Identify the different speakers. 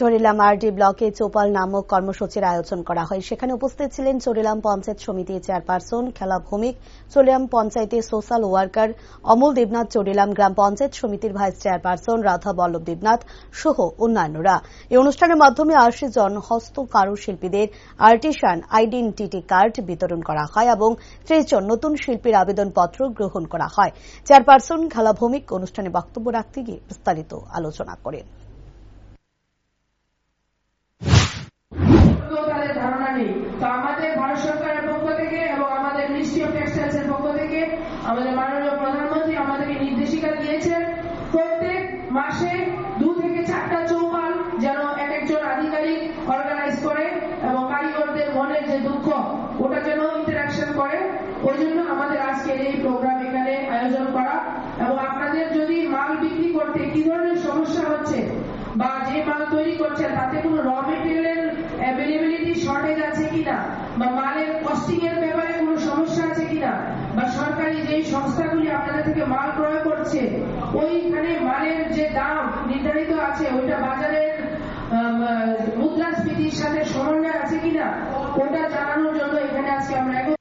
Speaker 1: Charilam RD ব্লকে চোপাল নামক কর্মসূচির আয়োজন করা হয়। সেখানে উপস্থিত ছিলেন চরিলাম পঞ্চায়েত সমিতি চেয়ারপারসন খেলা ভৌমিক, চরিলাম পঞ্চায়েতের সোশ্যাল ওয়ার্কার অমল দেবনাথ, চরিলাম গ্রাম পঞ্চায়েত সমিতির ভাইস চেয়ারপারসন রাধা বল্লভ দেবনাথ সহ অন্যান্যরা। এই অনুষ্ঠানের মাধ্যমে আশি জন হস্ত কারুশিল্পীদের আর্টিসান আইডেন্টিটি কার্ড বিতরণ করা হয় এবং ত্রিশ জন নতুন শিল্পীর আবেদনপত্র গ্রহণ করা হয়। চেয়ারপারসন খেলা ভৌমিক অনুষ্ঠানে বক্তব্য রাখতে গিয়ে বিস্তারিত আলোচনা করেন।
Speaker 2: আমাদের মাননীয় প্রধানমন্ত্রী আমাদেরকে নির্দেশিকা দিয়েছেন, প্রত্যেক মাসে দু থেকে চারটা চৌপাল যেন এক একজন আধিকারিক অর্গানাইজ করে এবং কারিগরদের মনের যে দুঃখ, ওটা যেন ইন্টারাকশন করে। ওই জন্য আমাদের আজকের এই প্রোগ্রাম এখানে আয়োজন করা। এবং আপনাদের যদি মাল বিক্রি করতে কি ধরনের সমস্যা হচ্ছে বা যে মাল তৈরি করছেন, তাতে কোনো র মেটেরিয়ালের অ্যাভেলেবিলিটি শর্টেজ আছে কিনা বা মালের কস্টিং এর ব্যাপারে কোনো সমস্যা আছে কিনা বা সরকারি যে সংস্থাগুলি আপনাদের থেকে মাল ক্রয় করছে, ওইখানে মালের যে দাম নির্ধারিত আছে, ওইটা বাজারের মুদ্রাস্ফীতির সাথে সমন্বয় আছে কিনা, ওটা জানানোর জন্য এখানে আজকে আমরা